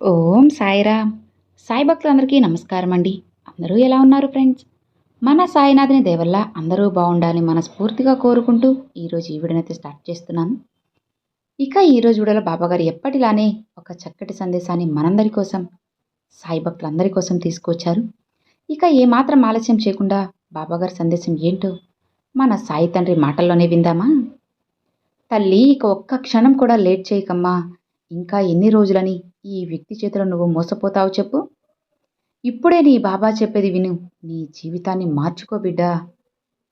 ఓం సాయిరామ్. సాయి భక్తులందరికీ నమస్కారం అండి అందరూ ఎలా ఉన్నారు ఫ్రెండ్స్? మన సాయినాథుని దేవల్ల అందరూ బాగుండాలని మనస్ఫూర్తిగా కోరుకుంటూ ఈరోజు ఈ వీడియోనైతే స్టార్ట్ చేస్తున్నాను. ఇక ఈరోజు వీడియోలో బాబాగారు ఎప్పటిలానే ఒక చక్కటి సందేశాన్ని మనందరి కోసం సాయి భక్తులందరి కోసం తీసుకొచ్చారు. ఇక ఏమాత్రం ఆలస్యం చేయకుండా బాబాగారి సందేశం ఏంటో మన సాయి తండ్రి మాటల్లోనే విందామా? తల్లి ఇక ఒక్క క్షణం కూడా లేట్ చేయకమ్మా. ఇంకా ఎన్ని రోజులని ఈ వ్యక్తి చేతిలో నువ్వు మోసపోతావు చెప్పు. ఇప్పుడే నీ బాబా చెప్పేది విను. నీ జీవితాన్ని మార్చుకో బిడ్డా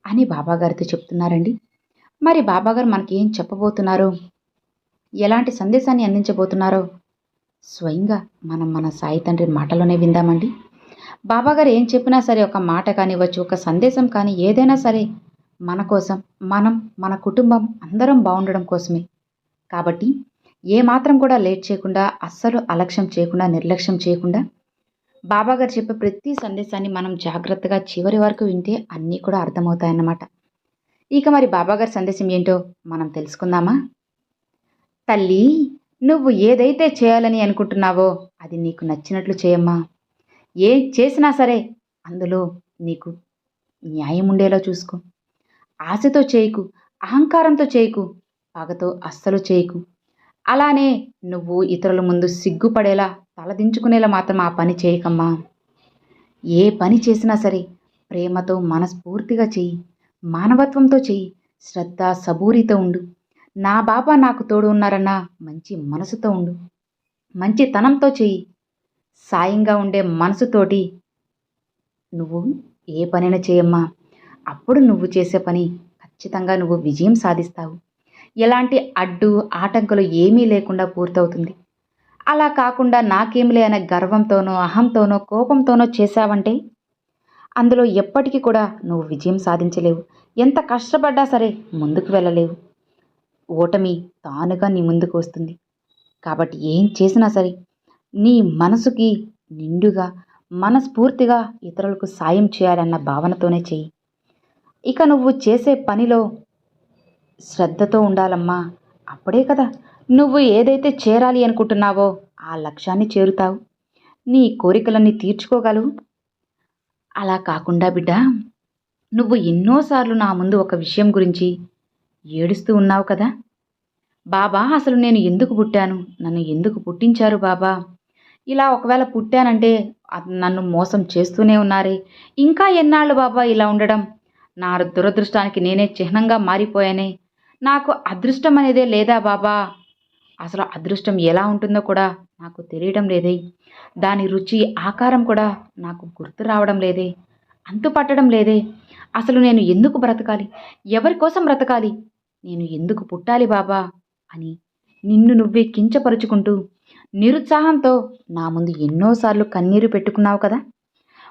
అని బాబాగారితో చెప్తున్నారండి. మరి బాబాగారు మనకి ఏం చెప్పబోతున్నారో? ఎలాంటి సందేశాన్ని అందించబోతున్నారో స్వయంగా మనం మన సాయి తండ్రి మాటలోనే విందామండి. బాబాగారు ఏం చెప్పినా సరే ఒక మాట కానివ్వచ్చు ఒక సందేశం కానీ ఏదైనా సరే మన కోసం మనం మన కుటుంబం అందరం బాగుండడం కోసమే. కాబట్టి ఏ మాత్రం కూడా లేట్ చేయకుండా అస్సలు అలక్ష్యం చేయకుండా నిర్లక్ష్యం చేయకుండా బాబాగారు చెప్పే ప్రతి సందేశాన్ని మనం జాగ్రత్తగా చివరి వరకు వింటే అన్నీ కూడా అర్థమవుతాయన్నమాట. ఇక మరి బాబాగారి సందేశం ఏంటో మనం తెలుసుకుందామా? తల్లి నువ్వు ఏదైతే చేయాలని అనుకుంటున్నావో అది నీకు నచ్చినట్లు చేయమ్మా. ఏ చేసినా సరే అందులో నీకు న్యాయం ఉండేలా చూసుకో. ఆశతో చేయకు అహంకారంతో చేయకు పగతో అస్సలు చేయకు. అలానే నువ్వు ఇతరుల ముందు సిగ్గుపడేలా తలదించుకునేలా మాత్రం ఆ పని చేయకమ్మా. ఏ పని చేసినా సరే ప్రేమతో మనస్ఫూర్తిగా చెయ్యి. మానవత్వంతో చెయ్యి. శ్రద్ధ సబూరితో ఉండు. నా బాబా నాకు తోడు ఉన్నారన్న మంచి మనసుతో ఉండు. మంచితనంతో చెయ్యి. సాయంగా ఉండే మనసుతోటి నువ్వు ఏ పనైనా చేయమ్మా. అప్పుడు నువ్వు చేసే పని ఖచ్చితంగా నువ్వు విజయం సాధిస్తావు. ఎలాంటి అడ్డు ఆటంకులు ఏమీ లేకుండా పూర్తవుతుంది. అలా కాకుండా నాకేమిలే అనే గర్వంతోనో అహంతోనో కోపంతోనో చేశావంటే? అందులో ఎప్పటికీ కూడా నువ్వు విజయం సాధించలేవు. ఎంత కష్టపడ్డా సరే ముందుకు వెళ్ళలేవు. ఓటమి తానుగా నీ ముందుకు వస్తుంది. కాబట్టి ఏం చేసినా సరే నీ మనసుకి నిండుగా మనస్ఫూర్తిగా ఇతరులకు సాయం చేయాలన్న భావనతోనే చెయ్యి. ఇక నువ్వు చేసే పనిలో శ్రద్ధతో ఉండాలమ్మా. అప్పుడే కదా నువ్వు ఏదైతే చేరాలి అనుకుంటున్నావో ఆ లక్ష్యాన్ని చేరుతావు. నీ కోరికలన్నీ తీర్చుకోగలవు. అలా కాకుండా బిడ్డ నువ్వు ఎన్నోసార్లు నా ముందు ఒక విషయం గురించి ఏడుస్తూ ఉన్నావు కదా. బాబా అసలు నేను ఎందుకు పుట్టాను? నన్ను ఎందుకు పుట్టించారు బాబా? ఇలా ఒకవేళ పుట్టానంటే నన్ను మోసం చేస్తూనే ఉన్నారే. ఇంకా ఎన్నాళ్ళు బాబా ఇలా ఉండడం? నా దురదృష్టానికి నేనే చిహ్నంగా మారిపోయానే. నాకు అదృష్టం అనేదే లేదా బాబా? అసలు అదృష్టం ఎలా ఉంటుందో కూడా నాకు తెలియడం లేదే. దాని రుచి ఆకారం కూడా నాకు గుర్తు రావడం లేదే. అంతు పట్టడం లేదే. అసలు నేను ఎందుకు బ్రతకాలి? ఎవరి కోసం బ్రతకాలి? నేను ఎందుకు పుట్టాలి బాబా? అని నిన్ను నువ్వే కించపరుచుకుంటూ నిరుత్సాహంతో నా ముందు ఎన్నోసార్లు కన్నీరు పెట్టుకున్నావు కదా?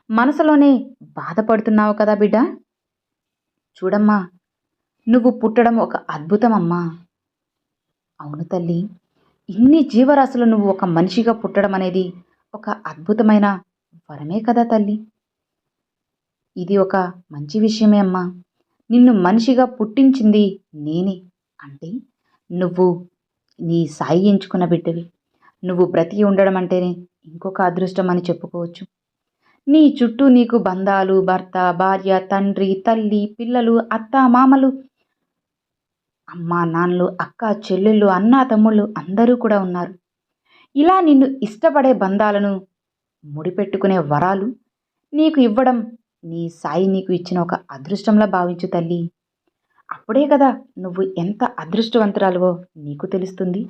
మనసులోనే బాధపడుతున్నావు కదా బిడ్డ? చూడమ్మా నువ్వు పుట్టడం ఒక అద్భుతం అమ్మా అవును తల్లి ఇన్ని జీవరాశులు నువ్వు ఒక మనిషిగా పుట్టడం అనేది ఒక అద్భుతమైన వరమే కదా తల్లి. ఇది ఒక మంచి విషయమే అమ్మా. నిన్ను మనిషిగా పుట్టించింది నేనే. అంటే నువ్వు నీ సాయి ఎంచుకున్న బిడ్డవి. నువ్వు బ్రతికి ఉండడం అంటేనే ఇంకొక అదృష్టం అని చెప్పుకోవచ్చు. నీ చుట్టూ నీకు బంధాలు భర్త భార్య తండ్రి తల్లి పిల్లలు అత్త మామలు అమ్మ నాన్నలు అక్క చెల్లెళ్ళు అన్న తమ్ముళ్ళు అందరూ కూడా ఉన్నారు. ఇలా నిన్ను ఇష్టపడే బంధాలను ముడిపెట్టుకునే వరాలు నీకు ఇవ్వడం నీ సాయి నీకు ఇచ్చిన ఒక అదృష్టంలా భావించు తల్లి. అప్పుడే కదా నువ్వు ఎంత అదృష్టవంతురాలువో నీకు తెలుస్తుంది.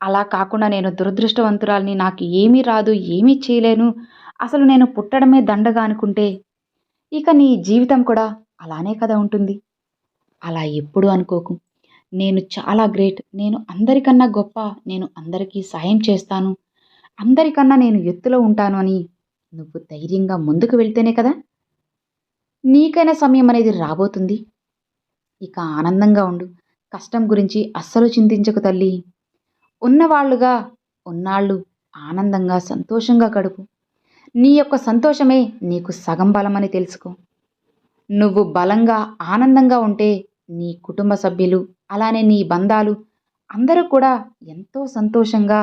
అలా కాకుండా నేను దురదృష్టవంతురాల్ని నాకు ఏమీ రాదు ఏమీ చేయలేను. అసలు నేను పుట్టడమే దండగా అనుకుంటే ఇక నీ జీవితం కూడా అలానే కదా ఉంటుంది. అలా ఎప్పుడు అనుకోకు. నేను చాలా గ్రేట్. నేను అందరికన్నా గొప్ప. నేను అందరికీ సాయం చేస్తాను. అందరికన్నా నేను ఎత్తులో ఉంటాను అని నువ్వు ధైర్యంగా ముందుకు వెళ్తేనే కదా నీకైనా సమయం అనేది రాబోతుంది. ఇక ఆనందంగా ఉండు. కష్టం గురించి అస్సలు చింతించకు తల్లి. ఉన్నవాళ్ళుగా ఉన్నాళ్ళు ఆనందంగా సంతోషంగా గడుపు. నీ యొక్క సంతోషమే నీకు సగం బలమని తెలుసుకో. నువ్వు బలంగా ఆనందంగా ఉంటే నీ కుటుంబ సభ్యులు అలానే నీ బంధాలు అందరూ కూడా ఎంతో సంతోషంగా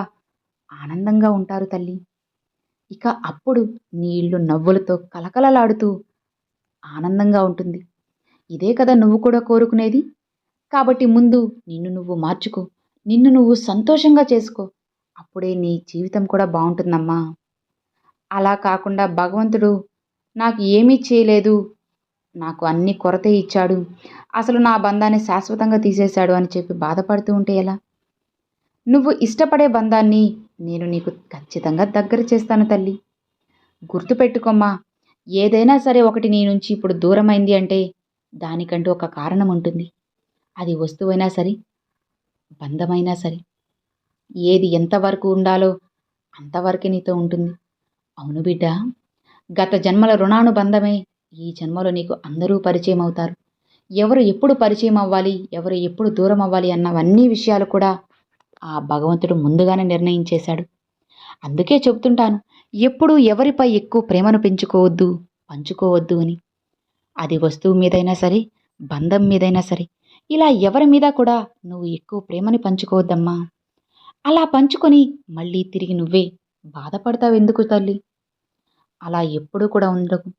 ఆనందంగా ఉంటారు తల్లి. ఇక అప్పుడు నీ ఇల్లు నవ్వులతో కలకలలాడుతూ ఆనందంగా ఉంటుంది. ఇదే కదా నువ్వు కూడా కోరుకునేది? కాబట్టి ముందు నిన్ను నువ్వు మార్చుకో నిన్ను నువ్వు సంతోషంగా చేసుకో. అప్పుడే నీ జీవితం కూడా బాగుంటుందమ్మా. అలా కాకుండా భగవంతుడు నాకు ఏమీ చేయలేదు నాకు అన్ని కొరత ఇచ్చాడు. అసలు నా బంధాన్ని శాశ్వతంగా తీసేశాడు అని చెప్పి బాధపడుతూ ఉంటే ఎలా? నువ్వు ఇష్టపడే బంధాన్ని నేను నీకు ఖచ్చితంగా దగ్గర చేస్తాను తల్లి. గుర్తుపెట్టుకోమ్మా ఏదైనా సరే ఒకటి నీ నుంచి ఇప్పుడు దూరమైంది అంటే దానికంటూ ఒక కారణం ఉంటుంది. అది వస్తువైనా సరే బంధమైనా సరే. ఏది ఎంతవరకు ఉండాలో అంతవరకే నీతో ఉంటుంది. అవును బిడ్డ గత జన్మల రుణానుబంధమే ఈ జన్మలో నీకు అందరూ పరిచయం అవుతారు. ఎవరు ఎప్పుడు పరిచయం అవ్వాలి? ఎవరు ఎప్పుడు దూరం అవ్వాలి? అన్నవన్నీ విషయాలు కూడా ఆ భగవంతుడు ముందుగానే నిర్ణయించేశాడు. అందుకే చెప్తుంటాను ఎప్పుడు ఎవరిపై ఎక్కువ ప్రేమను పెంచుకోవద్దు పంచుకోవద్దు అని. అది వస్తువు మీదైనా సరే బంధం మీదైనా సరే ఇలా ఎవరి మీద కూడా నువ్వు ఎక్కువ ప్రేమని పంచుకోవద్దమ్మా. అలా పంచుకొని మళ్ళీ తిరిగి నువ్వే బాధపడతావు ఎందుకు తల్లి? అలా ఎప్పుడూ కూడా ఉండకు.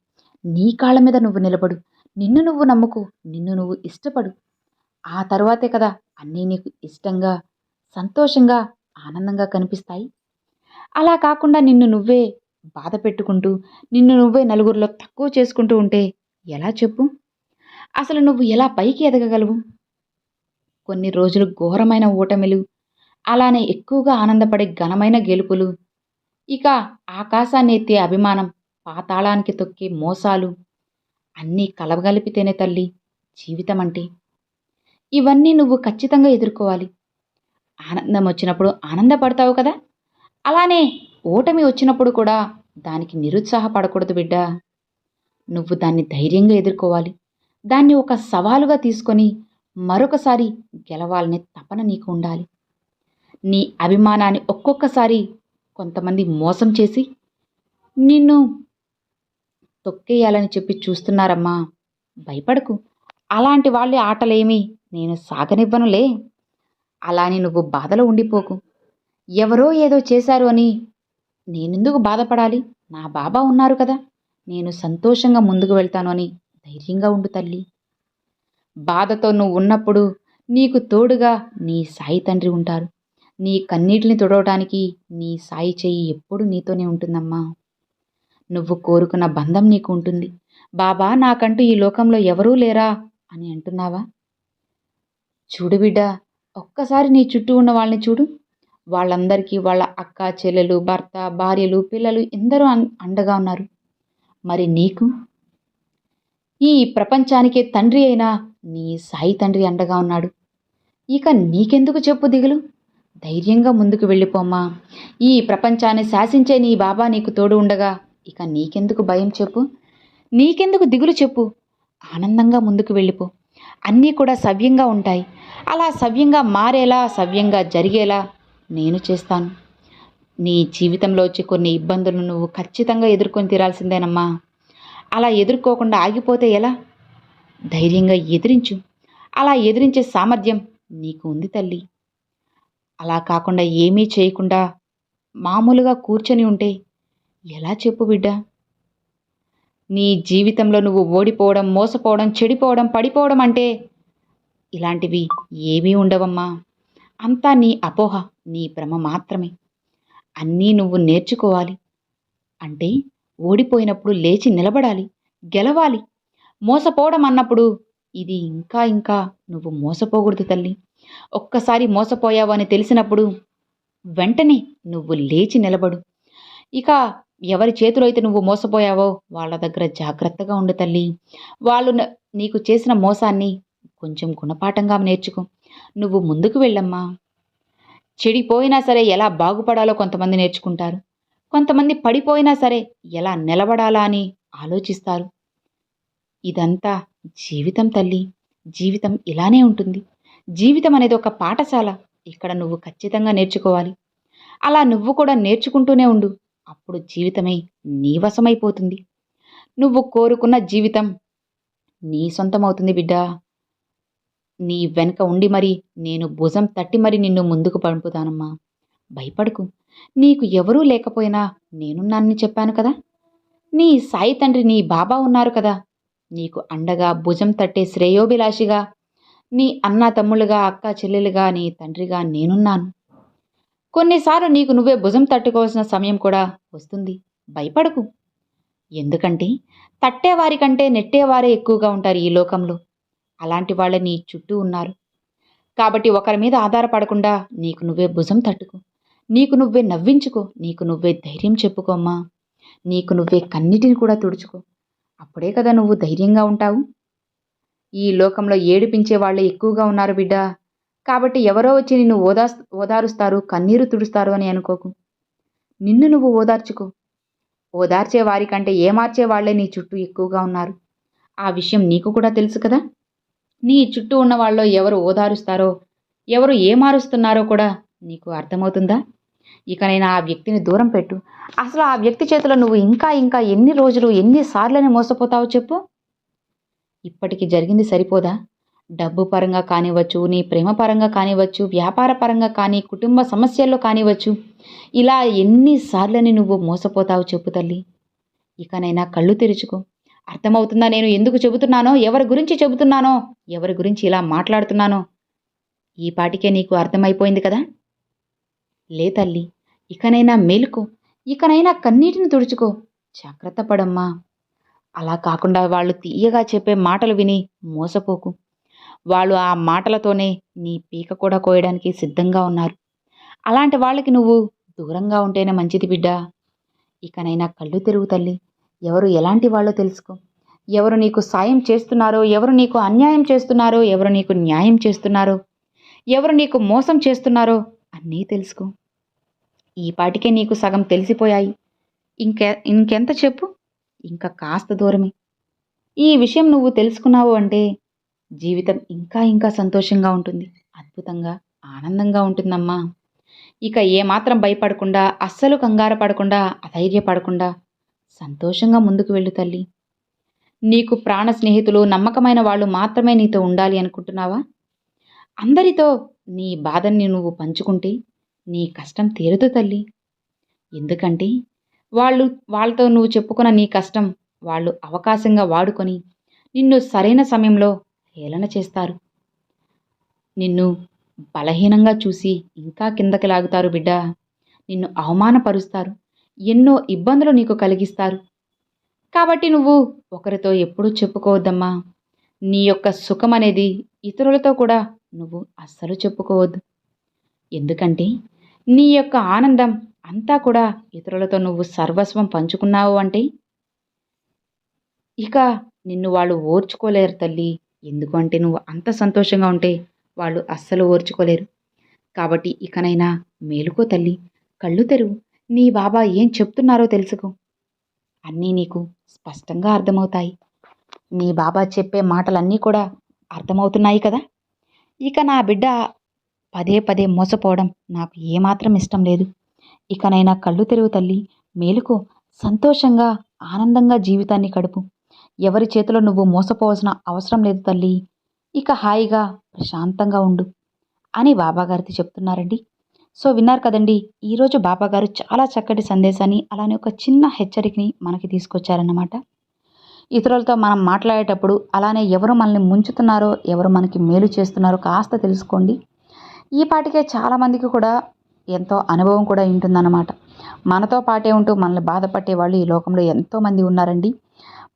నీ కాళ్ళ మీద నువ్వు నిలబడు. నిన్ను నువ్వు నమ్ముకు. నిన్ను నువ్వు ఇష్టపడు. ఆ తర్వాతే కదా అన్నీ నీకు ఇష్టంగా సంతోషంగా ఆనందంగా కనిపిస్తాయి. అలా కాకుండా నిన్ను నువ్వే బాధ పెట్టుకుంటూ నిన్ను నువ్వే నలుగురిలో తక్కువ చేసుకుంటూ ఉంటే ఎలా చెప్పు? అసలు నువ్వు ఎలా పైకి ఎదగగలవు? కొన్ని రోజులు ఘోరమైన ఓటమిలు అలానే ఎక్కువగా ఆనందపడే ఘనమైన గెలుపులు. ఇక ఆకాశాన్ని ఎత్తే అభిమానం పాతాళానికి తొక్కే మోసాలు అన్నీ కలవగలిపితేనే తల్లి జీవితం అంటే ఇవన్నీ నువ్వు ఖచ్చితంగా ఎదుర్కోవాలి. ఆనందం వచ్చినప్పుడు ఆనందపడతావు కదా? అలానే ఓటమి వచ్చినప్పుడు కూడా దానికి నిరుత్సాహపడకూడదు బిడ్డ. నువ్వు దాన్ని ధైర్యంగా ఎదుర్కోవాలి. దాన్ని ఒక సవాలుగా తీసుకొని మరొకసారి గెలవాలనే తపన నీకు ఉండాలి. నీ అభిమానాన్ని ఒక్కొక్కసారి కొంతమంది మోసం చేసి నిన్ను తొక్కేయాలని చెప్పి చూస్తున్నారమ్మా. భయపడకు. అలాంటి వాళ్ళ ఆటలేమి. నేను సాగనివ్వనులే. అలాని నువ్వు బాధలో ఉండిపోకు. ఎవరో ఏదో చేశారు అని. నేనెందుకు బాధపడాలి? నా బాబా ఉన్నారు కదా. నేను సంతోషంగా ముందుకు వెళ్తాను అని ధైర్యంగా ఉండు తల్లి. బాధతో నువ్వు ఉన్నప్పుడు నీకు తోడుగా నీ సాయి తండ్రి ఉంటారు. నీ కన్నీటిని తుడవడానికి నీ సాయి చెయ్యి ఎప్పుడు నీతోనే ఉంటుందమ్మా. నువ్వు కోరుకున్న బంధం నీకు ఉంటుంది బాబా నాకంటూ ఈ లోకంలో ఎవరూ లేరా? అని అంటున్నావా? చూడు బిడ్డ ఒక్కసారి నీ చుట్టూ ఉన్న వాళ్ళని చూడు. వాళ్ళందరికీ వాళ్ళ అక్క చెల్లెలు భర్త భార్యలు పిల్లలు ఎందరో అండగా ఉన్నారు. మరి నీకు? ఈ ప్రపంచానికే తండ్రి అయినా నీ సాయి తండ్రి అండగా ఉన్నాడు. ఇక నీకెందుకు చెప్పు దిగులు? ధైర్యంగా ముందుకు వెళ్ళిపోమ్మా ఈ ప్రపంచాన్ని శాసించే నీ బాబా నీకు తోడు ఉండగా ఇక నీకెందుకు భయం చెప్పు? నీకెందుకు దిగులు చెప్పు? ఆనందంగా ముందుకు వెళ్ళిపో. అన్నీ కూడా సవ్యంగా ఉంటాయి. అలా సవ్యంగా మారేలా సవ్యంగా జరిగేలా నేను చేస్తాను. నీ జీవితంలో వచ్చే కొన్ని ఇబ్బందులు నువ్వు ఖచ్చితంగా ఎదుర్కొని తీరాల్సిందేనమ్మా. అలా ఎదుర్కోకుండా ఆగిపోతే ఎలా? ధైర్యంగా ఎదిరించు. అలా ఎదిరించే సామర్థ్యం నీకు ఉంది తల్లి. అలా కాకుండా ఏమీ చేయకుండా మామూలుగా కూర్చొని ఉంటే ఎలా చెప్పు బిడ్డా? నీ జీవితంలో నువ్వు ఓడిపోవడం మోసపోవడం చెడిపోవడం పడిపోవడం అంటే ఇలాంటివి ఏమీ ఉండవమ్మా. అంతా నీ అపోహ నీ భ్రమ మాత్రమే. అన్నీ నువ్వు నేర్చుకోవాలి. అంటే ఓడిపోయినప్పుడు లేచి నిలబడాలి గెలవాలి. మోసపోవడం అన్నప్పుడు ఇది ఇంకా ఇంకా నువ్వు మోసపోకూడదు తల్లి. ఒక్కసారి మోసపోయావు అని తెలిసినప్పుడు వెంటనే నువ్వు లేచి నిలబడు. ఇక ఎవరి చేతిలో అయితే నువ్వు మోసపోయావో వాళ్ళ దగ్గర జాగ్రత్తగా ఉండు తల్లి. వాళ్ళు నీకు చేసిన మోసాన్ని కొంచెం గుణపాఠంగా నేర్చుకో. నువ్వు ముందుకు వెళ్ళమ్మా. చెడిపోయినా సరే ఎలా బాగుపడాలో కొంతమంది నేర్చుకుంటారు. కొంతమంది పడిపోయినా సరే ఎలా నిలబడాలా అని ఆలోచిస్తారు. ఇదంతా జీవితం తల్లి. జీవితం ఇలానే ఉంటుంది. జీవితం అనేది ఒక పాఠశాల. ఇక్కడ నువ్వు ఖచ్చితంగా నేర్చుకోవాలి. అలా నువ్వు కూడా నేర్చుకుంటూనే ఉండు. అప్పుడు జీవితమే నీ వశమైపోతుంది. నువ్వు కోరుకున్న జీవితం నీ సొంతమవుతుంది బిడ్డా. నీ వెనక ఉండి మరి నేను భుజం తట్టి మరి నిన్ను ముందుకు పంపుతానమ్మా. భయపడకు. నీకు ఎవరూ లేకపోయినా నేనున్నానని చెప్పాను కదా. నీ సాయి తండ్రి నీ బాబా ఉన్నారు కదా. నీకు అండగా భుజం తట్టే శ్రేయోభిలాషిగా నీ అన్న తమ్ముళ్ళుగా అక్క చెల్లెలుగా నీ తండ్రిగా నేనున్నాను. కొన్నిసార్లు నీకు నువ్వే భుజం తట్టుకోవాల్సిన సమయం కూడా వస్తుంది. భయపడకు. ఎందుకంటే తట్టేవారి కంటే నెట్టేవారే ఎక్కువగా ఉంటారు ఈ లోకంలో. అలాంటి వాళ్ళని చుట్టూ ఉన్నారు. కాబట్టి ఒకరి మీద ఆధారపడకుండా నీకు నువ్వే భుజం తట్టుకో. నీకు నువ్వే నవ్వించుకో. నీకు నువ్వే ధైర్యం చెప్పుకోమ్మా నీకు నువ్వే కన్నిటిని కూడా తుడుచుకో. అప్పుడే కదా నువ్వు ధైర్యంగా ఉంటావు. ఈ లోకంలో ఏడిపించే వాళ్ళే ఎక్కువగా ఉన్నారు బిడ్డ. కాబట్టి ఎవరో వచ్చి నిన్ను ఓదా ఓదారుస్తారు కన్నీరు తుడుస్తారు అని అనుకోకు. నిన్ను నువ్వు ఓదార్చుకో. ఓదార్చే వారికంటే ఏమార్చే వాళ్ళే నీ చుట్టూ ఎక్కువగా ఉన్నారు. ఆ విషయం నీకు కూడా తెలుసు కదా? నీ చుట్టూ ఉన్న వాళ్ళలో ఎవరు ఓదారుస్తారో ఎవరు ఏమారుస్తున్నారో కూడా నీకు అర్థమవుతుందా? ఇకనైనా ఆ వ్యక్తిని దూరం పెట్టు. అసలు ఆ వ్యక్తి చేతిలో నువ్వు ఇంకా ఇంకా ఎన్ని రోజులు ఎన్నిసార్లని మోసపోతావో చెప్పు. ఇప్పటికి జరిగింది సరిపోదా? డబ్బు పరంగా కానివ్వచ్చు నీ ప్రేమ పరంగా కానివ్వచ్చు వ్యాపార పరంగా కానీ కుటుంబ సమస్యల్లో కానివ్వచ్చు ఇలా ఎన్నిసార్లని నువ్వు మోసపోతావు చెప్పు తల్లి. ఇకనైనా కళ్ళు తెరుచుకో. అర్థమవుతుందా నేను ఎందుకు చెబుతున్నానో? ఎవరి గురించి చెబుతున్నానో? ఎవరి గురించి ఇలా మాట్లాడుతున్నానో? ఈ పాటికే నీకు అర్థమైపోయింది కదా? లే తల్లి ఇకనైనా మేలుకో. ఇకనైనా కన్నీటిని తుడుచుకో. జాగ్రత్త పడమ్మా. అలా కాకుండా వాళ్ళు తీయగా చెప్పే మాటలు విని మోసపోకు. వాళ్ళు ఆ మాటలతోనే నీ పీక కూడా కోయడానికి సిద్ధంగా ఉన్నారు. అలాంటి వాళ్ళకి నువ్వు దూరంగా ఉంటేనే మంచిది బిడ్డ. ఇకనైనా కళ్ళు తెరుగు తల్లి. ఎవరు ఎలాంటి వాళ్ళో తెలుసుకో. ఎవరు నీకు సాయం చేస్తున్నారో ఎవరు నీకు అన్యాయం చేస్తున్నారో ఎవరు నీకు న్యాయం చేస్తున్నారో ఎవరు నీకు మోసం చేస్తున్నారో అన్నీ తెలుసుకో. ఈ పాటికే నీకు సగం తెలిసిపోయాయి. ఇంకె ఇంకెంత చెప్పు? ఇంకా కాస్త దూరమే. ఈ విషయం నువ్వు తెలుసుకున్నావు అంటే జీవితం ఇంకా ఇంకా సంతోషంగా ఉంటుంది. అద్భుతంగా ఆనందంగా ఉంటుందమ్మా. ఇక ఏమాత్రం భయపడకుండా అస్సలు కంగారు పడకుండా అధైర్యపడకుండా సంతోషంగా ముందుకు వెళ్ళు తల్లి. నీకు ప్రాణ స్నేహితులు నమ్మకమైన వాళ్ళు మాత్రమే నీతో ఉండాలి అనుకుంటున్నావా? అందరితో నీ బాధని నువ్వు పంచుకుంటే నీ కష్టం తీరదు తల్లి. ఎందుకంటే వాళ్ళు వాళ్ళతో నువ్వు చెప్పుకున్న నీ కష్టం వాళ్ళు అవకాశంగా వాడుకొని నిన్ను సరైన సమయంలో హేళన చేస్తారు. నిన్ను బలహీనంగా చూసి ఇంకా కిందకి లాగుతారు బిడ్డ. నిన్ను అవమానపరుస్తారు. ఎన్నో ఇబ్బందులు నీకు కలిగిస్తారు. కాబట్టి నువ్వు ఒకరితో ఎప్పుడూ చెప్పుకోవద్దమ్మా. నీ యొక్క సుఖం అనేది ఇతరులతో కూడా నువ్వు అస్సలు చెప్పుకోవద్దు. ఎందుకంటే నీ యొక్క ఆనందం అంతా కూడా ఇతరులతో నువ్వు సర్వస్వం పంచుకున్నావు అంటే ఇక నిన్ను వాళ్ళు ఓర్చుకోలేరు తల్లి. ఎందుకంటే నువ్వు అంత సంతోషంగా ఉంటే వాళ్ళు అస్సలు ఓర్చుకోలేరు. కాబట్టి ఇకనైనా మేలుకో తల్లి కళ్ళు తెరువు. నీ బాబా ఏం చెప్తున్నారో తెలుసుకో. అన్నీ నీకు స్పష్టంగా అర్థమవుతాయి. నీ బాబా చెప్పే మాటలన్నీ కూడా అర్థమవుతున్నాయి కదా. ఇక నా బిడ్డ పదే పదే మోసపోవడం నాకు ఏమాత్రం ఇష్టం లేదు. ఇకనైనా కళ్ళు తెరువు తల్లి మేలుకో. సంతోషంగా ఆనందంగా జీవితాన్ని గడుపు. ఎవరి చేతిలో నువ్వు మోసపోవాల్సిన అవసరం లేదు తల్లి. ఇక హాయిగా ప్రశాంతంగా ఉండు అని బాబాగారితో చెప్తున్నారండి. సో విన్నారు కదండి ఈరోజు బాబాగారు చాలా చక్కటి సందేశాన్ని అలానే ఒక చిన్న హెచ్చరికని మనకి తీసుకొచ్చారన్నమాట. ఇతరులతో మనం మాట్లాడేటప్పుడు అలానే ఎవరు మనల్ని ముంచుతున్నారో ఎవరు మనకి మేలు చేస్తున్నారో కాస్త తెలుసుకోండి. ఈ పాటికే చాలామందికి కూడా ఎంతో అనుభవం కూడా ఉంటుందన్నమాట. మనతో పాటే ఉంటూ మనల్ని బాధపట్టే వాళ్ళు ఈ లోకంలో ఎంతోమంది ఉన్నారండి.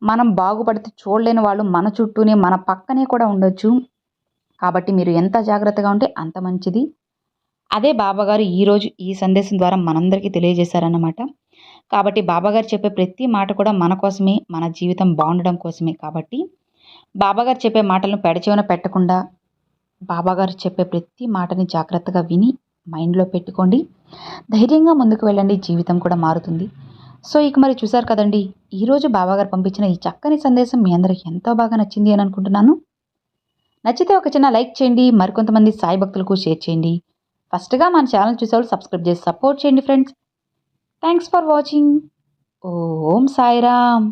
మనం బాగుపడితే చూడలేని వాళ్ళు మన చుట్టూనే మన పక్కనే కూడా ఉండొచ్చు. కాబట్టి మీరు ఎంత జాగ్రత్తగా ఉంటే అంత మంచిది. అదే బాబాగారు ఈరోజు ఈ సందేశం ద్వారా మనందరికీ తెలియజేశారన్నమాట. కాబట్టి బాబాగారు చెప్పే ప్రతి మాట కూడా మన కోసమే మన జీవితం బాగుండడం కోసమే కాబట్టి బాబాగారు చెప్పే మాటలను పెడచేవన పెట్టకుండా బాబాగారు చెప్పే ప్రతి మాటని జాగ్రత్తగా విని మైండ్లో పెట్టుకోండి. ధైర్యంగా ముందుకు వెళ్ళండి. జీవితం కూడా మారుతుంది. సో ఇక మరి చూసారు కదండి ఈరోజు బాబాగారు పంపించిన ఈ చక్కని సందేశం మీ అందరికి ఎంతో బాగా నచ్చింది అని అనుకుంటున్నాను. నచ్చితే ఒక చిన్న లైక్ చేయండి మరికొంతమంది సాయి భక్తులకు షేర్ చేయండి. ఫస్ట్గా మన ఛానల్ చూసేవాళ్ళు సబ్స్క్రైబ్ చేసి సపోర్ట్ చేయండి friends. Thanks for watching. Om Sairam.